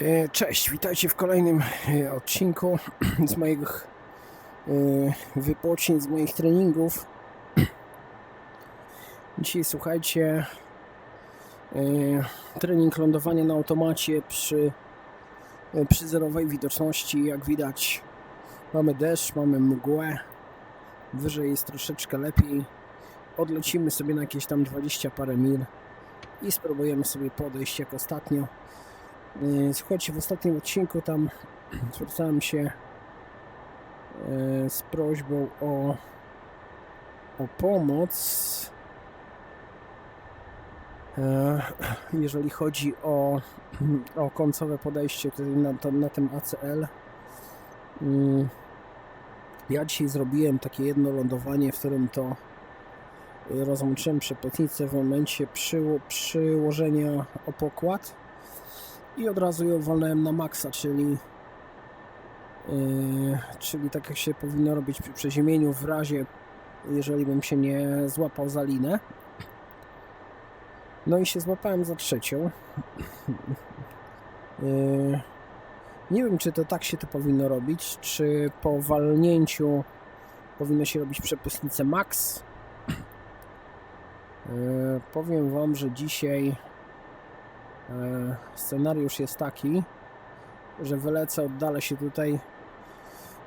E, Cześć, witajcie w kolejnym e, odcinku z moich e, wypocin, z moich treningów. Dzisiaj słuchajcie, trening lądowania na automacie przy, przy zerowej widoczności. Jak widać, mamy deszcz, mamy mgłę, wyżej jest troszeczkę lepiej. Odlecimy sobie na jakieś tam 20 parę mil i spróbujemy sobie podejść jak ostatnio. Yy, Słuchajcie, w ostatnim odcinku tam zwracałem się yy, z prośbą o, o pomoc, yy, jeżeli chodzi o, o końcowe podejście na, na tym ACL. Yy, Ja dzisiaj zrobiłem takie jedno lądowanie, w którym to rozłączyłem przepotnicę w momencie przyło, przyłożenia o pokład i od razu ją walnąłem na maksa, czyli yy, czyli tak jak się powinno robić przy przeziemieniu w razie jeżeli bym się nie złapał za linę. No i się złapałem za trzecią. Yy, nie wiem czy to tak się to powinno robić czy po walnięciu powinno się robić przepustnicę max. Yy, powiem wam, że dzisiaj Scenariusz jest taki, że wylecę, oddalę się tutaj,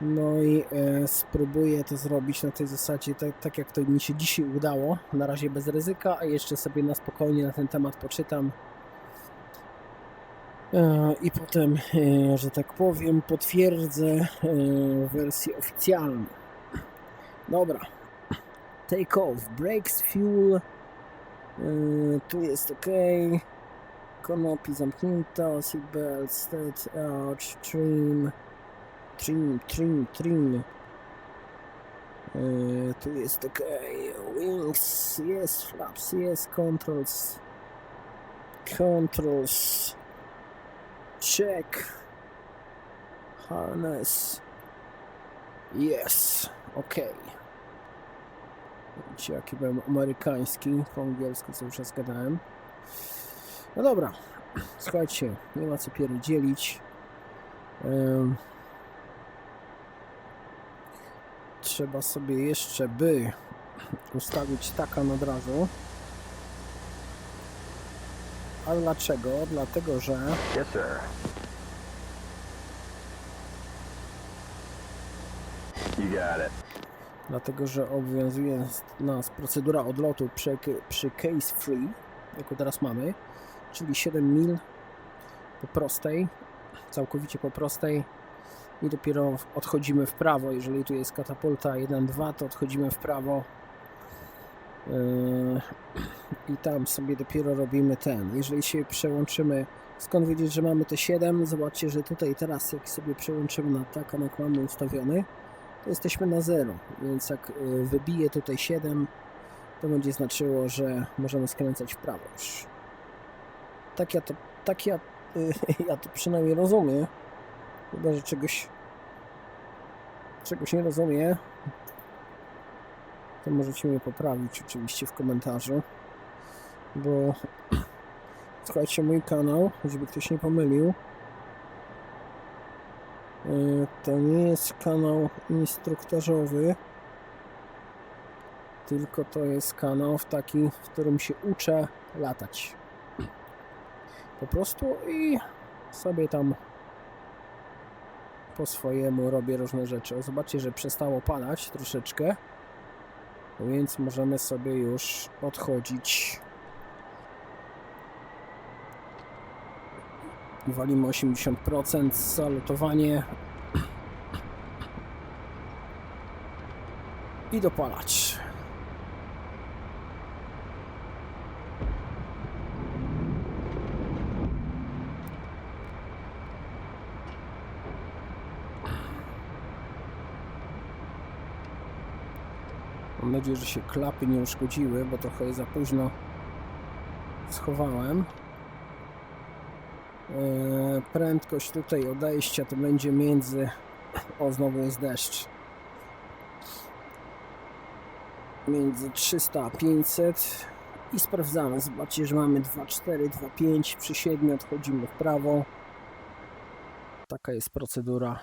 no i e, spróbuję to zrobić na tej zasadzie, tak, tak jak to mi się dzisiaj udało, na razie bez ryzyka, a jeszcze sobie na spokojnie na ten temat poczytam. E, I potem, e, że tak powiem, potwierdzę e, wersję oficjalną. Dobra. Take off, brakes, fuel. E, tu jest ok. Konopi zamknięta, seatbelt, state arch, trim, trim, trim, trim. Yy, tu jest ok, wings, jest flaps, jest controls, controls, check, harness, yes, ok. Jaki byłem amerykański, po angielsku już raz gadałem. No dobra, słuchajcie, nie ma co pierdzielić. Trzeba sobie jeszcze by ustawić takan od razu. A dlaczego? Dlatego, że Yes, sir. You got it. dlatego, że obowiązuje nas procedura odlotu przy, przy case free, jaką teraz mamy, czyli 7 mil po prostej, całkowicie po prostej i dopiero odchodzimy w prawo. Jeżeli tu jest katapulta 1-2, to odchodzimy w prawo yy, i tam sobie dopiero robimy ten. Jeżeli się przełączymy, skąd wiedzieć, że mamy te 7? Zobaczcie, że tutaj teraz jak sobie przełączymy na takan, jak mamy ustawiony, to jesteśmy na 0, więc jak yy, wybije tutaj 7, to będzie znaczyło, że możemy skręcać w prawo już. Tak ja to, tak ja, ja to przynajmniej rozumiem. Chyba, że czegoś, czegoś nie rozumiem, to możecie mnie poprawić oczywiście w komentarzu, bo słuchajcie, mój kanał, żeby ktoś nie pomylił, y, to nie jest kanał instruktażowy, tylko to jest kanał w taki, w którym się uczę latać po prostu i sobie tam po swojemu robię różne rzeczy. O, zobaczcie, że przestało padać troszeczkę, więc możemy sobie już odchodzić. Walimy 80%, salutowanie i dopalacz. Mam nadzieję, że się klapy nie uszkodziły, bo trochę za późno schowałem. Eee, prędkość tutaj odejścia to będzie między... O, znowu jest deszcz. Między 300 a 500 i sprawdzamy. Zobaczcie, że mamy 2,4, 2,5 przy 7 odchodzimy w prawo. taka jest procedura.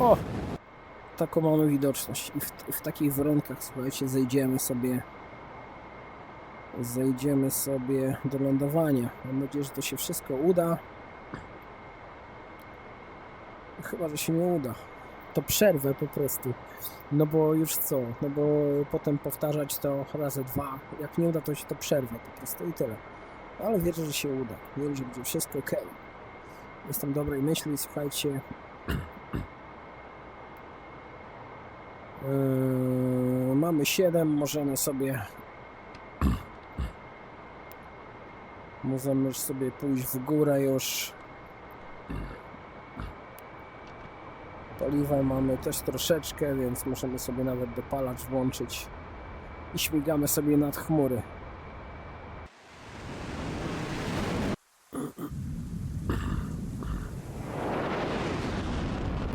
O! Taką mamy widoczność. I w, w takich warunkach, słuchajcie, zejdziemy sobie. Zejdziemy sobie do lądowania. Mam nadzieję, że to się wszystko uda. Chyba, że się nie uda. To przerwę po prostu. No bo już co? No bo potem powtarzać to razy dwa. Jak nie uda, to się to przerwę po prostu i tyle. Ale wierzę, że się uda. Wiem, że będzie wszystko ok. Jestem dobrej myśli, słuchajcie. Yy, mamy 7, możemy sobie. Możemy sobie pójść w górę już. Paliwa mamy też troszeczkę, więc możemy sobie nawet dopalacz włączyć i śmigamy sobie nad chmury.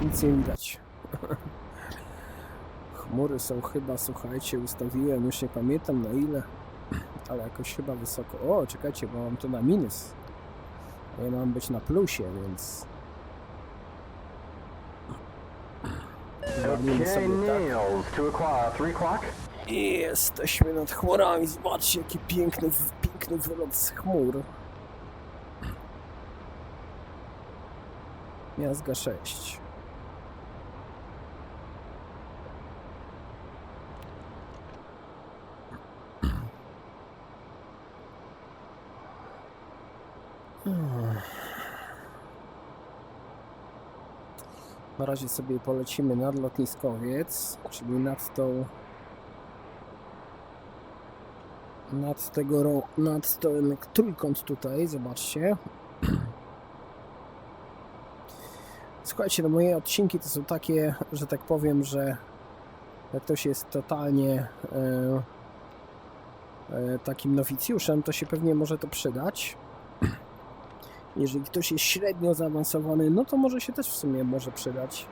Nic nie widać. Chmury są chyba, słuchajcie, ustawiłem, już nie pamiętam na ile, ale jakoś chyba wysoko. O, czekajcie, bo mam to na minus. Ja mam być na plusie, więc Okay, sobie tak. I jesteśmy nad chmurami. Zobaczcie, jaki piękny, piękny wylot z chmur. Miazga 6. razie sobie polecimy nad lotniskowiec, czyli nad tą nad tego nad ten trójkąt tutaj, zobaczcie. Słuchajcie, no moje odcinki to są takie, że tak powiem, że jak ktoś jest totalnie e, e, takim nowicjuszem, to się pewnie może to przydać. Jeżeli ktoś jest średnio zaawansowany, no to może się też w sumie może przydać.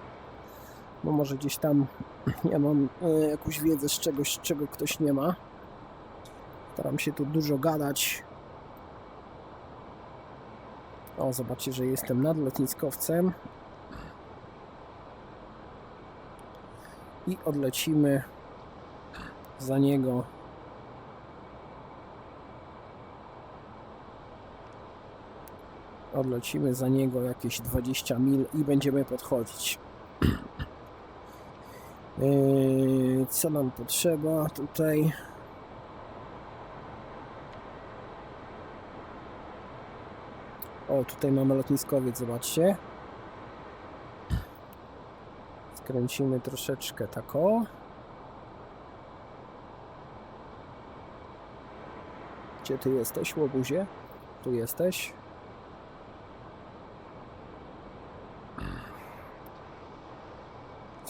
Bo może gdzieś tam ja mam e, jakąś wiedzę z czegoś, czego ktoś nie ma. Staram się tu dużo gadać. O, zobaczcie, że jestem nad lotniskowcem. I odlecimy za niego. Odlecimy za niego jakieś 20 mil i będziemy podchodzić. Yy, co nam potrzeba tutaj? O, tutaj mamy lotniskowiec, zobaczcie. Skręcimy troszeczkę tak o. Gdzie ty jesteś, łobuzie? Tu jesteś.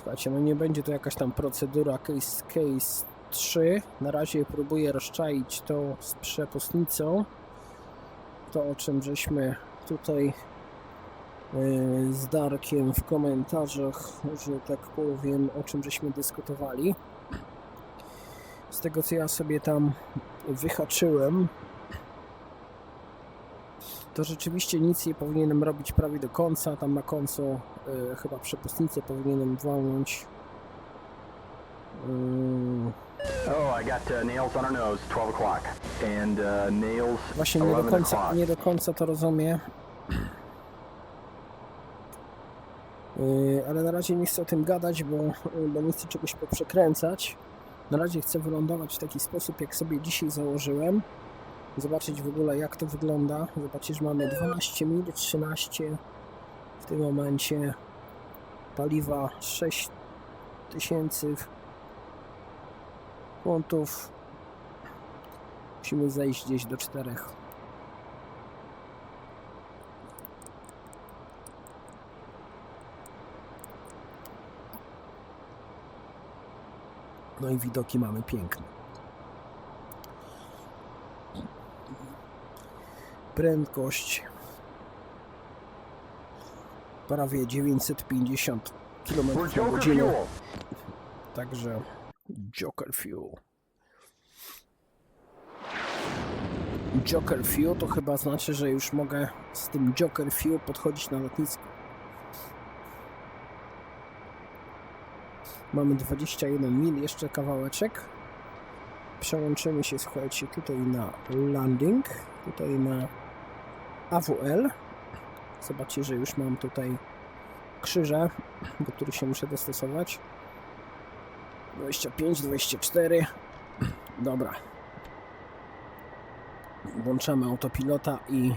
Słuchajcie, no nie będzie to jakaś tam procedura case, case 3. Na razie próbuję rozczaić to z przepustnicą to, o czym żeśmy tutaj yy, z Darkiem w komentarzach, że tak powiem, o czym żeśmy dyskutowali. Z tego, co ja sobie tam wyhaczyłem, to rzeczywiście nic nie powinienem robić prawie do końca. Tam na końcu yy, chyba przepustnicę powinienem walnąć. Yy, Oh, I got uh, Nails on our nose, 12 o'clock. And uh, Nails, Właśnie nie do 11 końca, nie do końca to rozumiem. Yy, ale na razie nie chcę o tym gadać, bo, bo nie chcę czegoś poprzekręcać. Na razie chcę wylądować w taki sposób, jak sobie dzisiaj założyłem. Zobaczyć w ogóle, jak to wygląda. Zobaczyć, że mamy 12 mil, 13 w tym momencie. Paliwa 6000 funtów. Musimy zejść gdzieś do czterech. No i widoki mamy piękne. Prędkość prawie 950 km na Joker godzinę. Fuel. Także Joker Fuel. Joker Few, to chyba znaczy, że już mogę z tym Joker Few podchodzić na lotnisko. Mamy 21 mil, jeszcze kawałeczek. Przełączymy się, słuchajcie, tutaj na landing, tutaj na AWL. Zobaczcie, że już mam tutaj krzyże, do których się muszę dostosować. 25, 24. Dobra. Włączamy autopilota i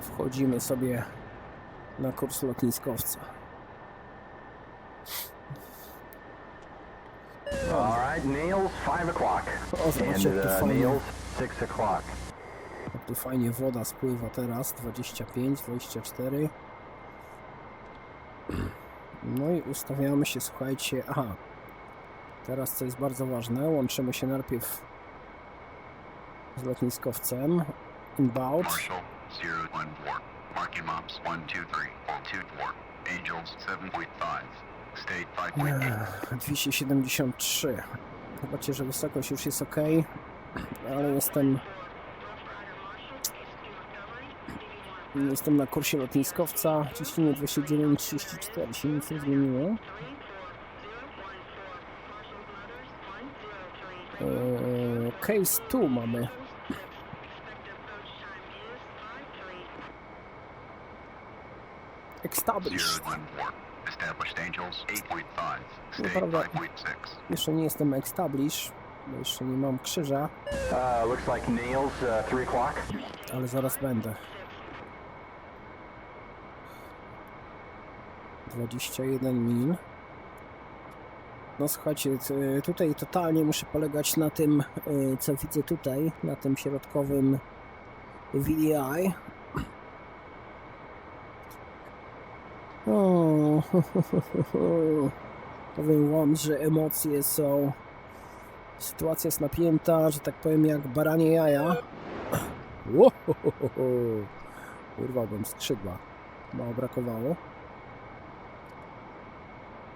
wchodzimy sobie na kurs lotniskowca. Niels, 5 o'clock. O, And jak uh, fajnie, Niels, 6 o'clock. jak tu fajnie woda spływa teraz. 25, 24. No i ustawiamy się, słuchajcie. Aha. Teraz co jest bardzo ważne, łączymy się najpierw z lotniskowcem. Inbound. Marshall 014. Marking Mops 123. 24. Angels 7.5. State 5.8. Ech, 273. Zobaczcie, że wysokość już jest ok, ale jestem. Jestem na kursie lotniskowca. Ciśnienie 29,34 się nic nie zmieniło. Eee, case 2 mamy. Established. 014. Established Angels 8.5. No, State prawda. 5.6. Jeszcze nie jestem establish, bo jeszcze nie mam krzyża. Uh, looks like Niels, uh, 3 o'clock. ale zaraz będę. 21 mil. No słuchajcie, tutaj totalnie muszę polegać na tym, y, co widzę tutaj, na tym środkowym VDI. O, powiem wam, że emocje są. Sytuacja jest napięta, że tak powiem, jak baranie jaja. Łohohoho. Urwałbym skrzydła. Mało brakowało.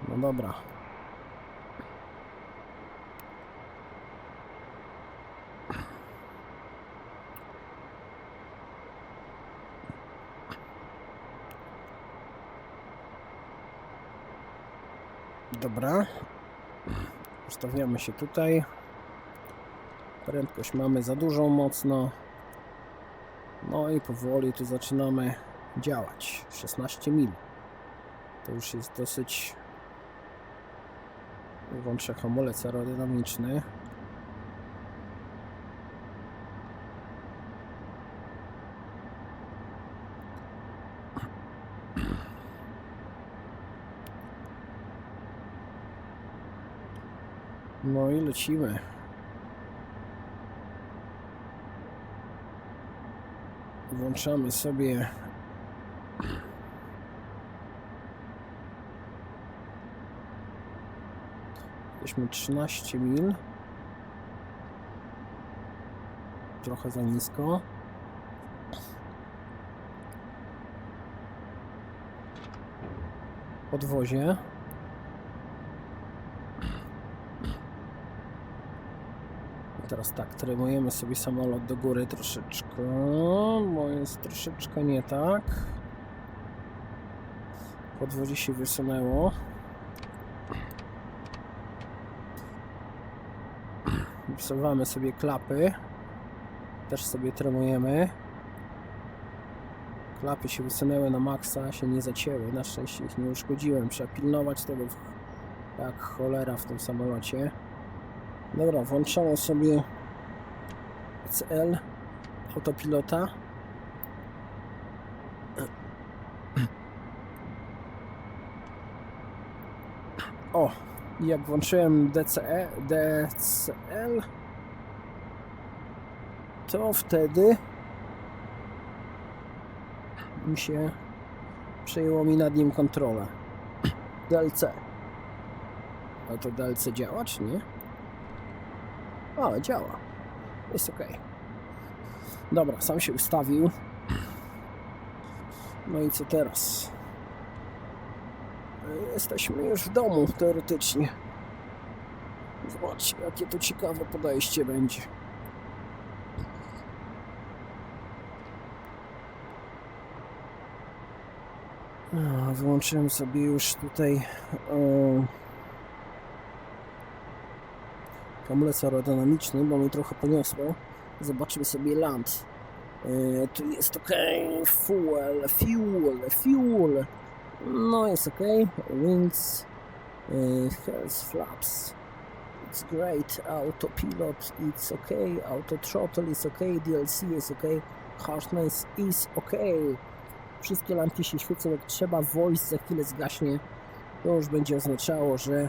No dobra. Dobra. Ustawiamy się tutaj. Prędkość mamy za dużą mocno. No i powoli tu zaczynamy działać. 16 mil. To już jest dosyć. Włączę hamulec aerodynamiczny. No i lecimy. Włączamy sobie Jesteśmy 13 mil. Trochę za nisko. Podwozie. Teraz tak, trymujemy sobie samolot do góry troszeczkę, bo jest troszeczkę nie tak. Podwozie się wysunęło. Wsuwamy sobie klapy. Też sobie tremujemy. Klapy się wysunęły na maksa, się nie zacięły. Na szczęście ich nie uszkodziłem. Trzeba pilnować tego jak cholera w tym samolocie. Dobra, włączamy sobie CL autopilota. O, jak włączyłem DCE, DCL, to wtedy mi się przejęło mi nad nim kontrolę. DLC. A to DLC działa, czy nie? A, działa. Jest ok. Dobra, sam się ustawił. No i co teraz? Jesteśmy już w domu, teoretycznie. Zobaczcie, jakie to ciekawe podejście będzie. Wyłączyłem sobie już tutaj o, hamulec aerodynamiczny, bo mi trochę poniosło. Zobaczymy sobie land. E, tu jest ok, fuel, fuel, fuel. No jest ok, winds, e, health flaps. It's great, autopilot it's ok, auto throttle is ok, DLC is ok, harshness is ok. Wszystkie lampki się świecą jak trzeba, voice za chwilę zgaśnie. To już będzie oznaczało, że...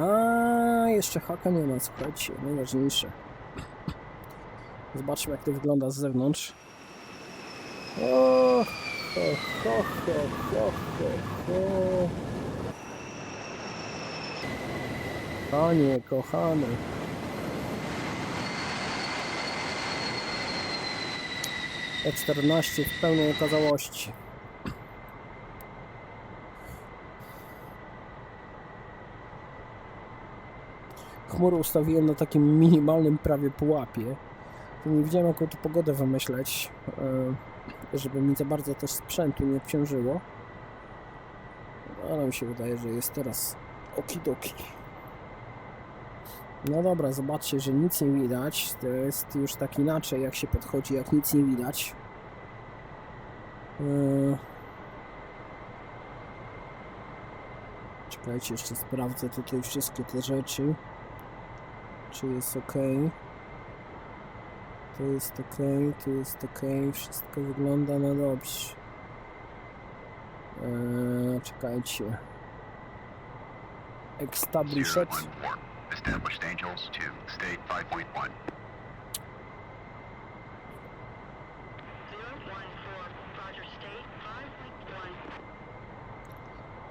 A jeszcze haka nie ma, słuchajcie, najważniejsze. Zobaczmy jak to wygląda z zewnątrz. O, ho, ho, ho, ho, ho, ho. Panie kochany. E14 w pełnej okazałości. Chmury ustawiłem na takim minimalnym prawie pułapie. Nie wiedziałem jaką tu pogodę wymyśleć, e, żeby mi za bardzo też sprzętu nie obciążyło. Ale mi się wydaje, że jest teraz okidoki. No dobra, zobaczcie, że nic nie widać. To jest już tak inaczej, jak się podchodzi, jak nic nie widać. Yy. Czekajcie, jeszcze sprawdzę tutaj wszystkie te rzeczy czy jest ok. Tu jest ok, tu jest ok, wszystko wygląda na dobrze. Eee, czekajcie. Establish Established angels to state 5.1.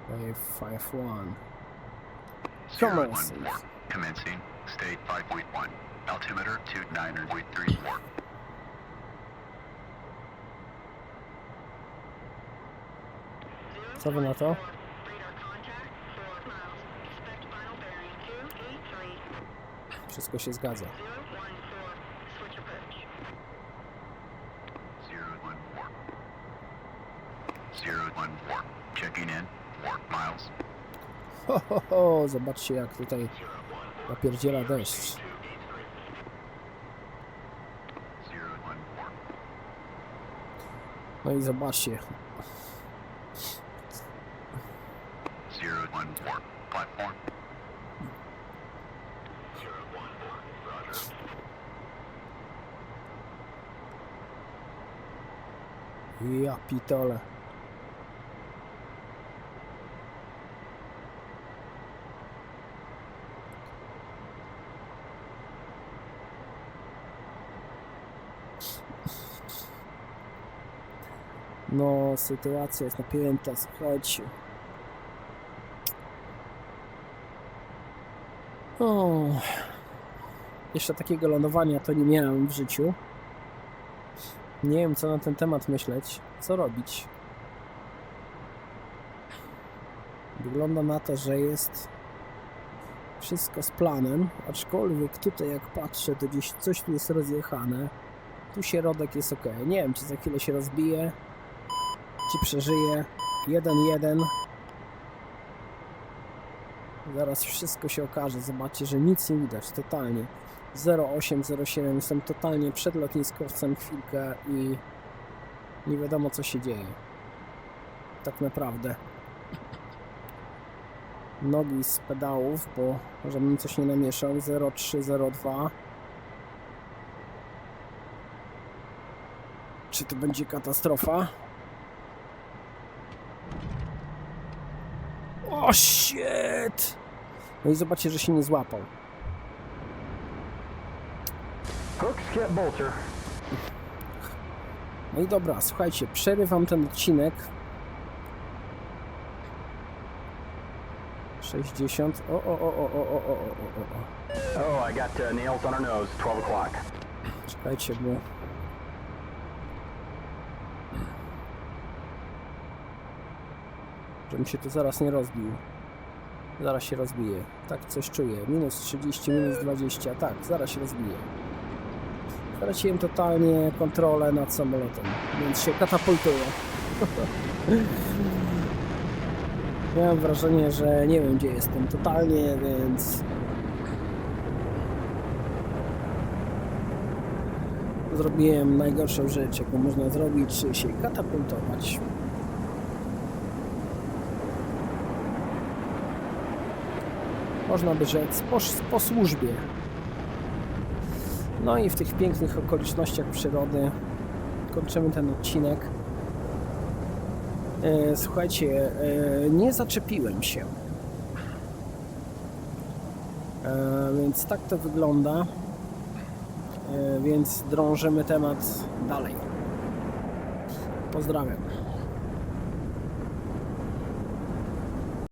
Wave 5-1. Commencing. State 5.1. Altimeter 29.34. Seven left off. Wszystko się zgadza. Checking in, four miles. Ho, ho, ho, zobaczcie jak tutaj Napierdziela deszcz. No i zobaczcie. Ja pitole. No, sytuacja jest napięta, słuchajcie. O, jeszcze takiego lądowania to nie miałem w życiu. Nie wiem, co na ten temat myśleć, co robić. Wygląda na to, że jest wszystko z planem, aczkolwiek tutaj jak patrzę, to gdzieś coś tu jest rozjechane. Tu środek jest ok. Nie wiem, czy za chwilę się rozbije, czy przeżyje. 1-1. Zaraz wszystko się okaże. Zobaczcie, że nic nie widać, totalnie. 0807, jestem totalnie przed lotniskowcem chwilkę i nie wiadomo co się dzieje. Tak naprawdę. Nogi z pedałów, bo żebym coś nie namieszał. 0302. Czy to będzie katastrofa? O shit! No i zobaczcie, że się nie złapał. No i dobra, słuchajcie, przerywam ten odcinek. 60. O, o, o, o, o, o, o, o, o, o. Oh, I got uh, nails on our nose, 12 o'clock. Czekajcie, bo... Żebym się tu zaraz nie rozbił. Zaraz się rozbije. Tak coś czuję. Minus 30, minus 20. Tak, zaraz się rozbije. Straciłem totalnie kontrolę nad samolotem, więc się katapultuję. Miałem wrażenie, że nie wiem gdzie jestem totalnie, więc zrobiłem najgorszą rzecz, jaką można zrobić, czyli się katapultować. Można by rzec po, po służbie. No i w tych pięknych okolicznościach przyrody kończymy ten odcinek. E, słuchajcie, e, nie zaczepiłem się. E, więc tak to wygląda. Więc drążymy temat dalej. Pozdrawiam.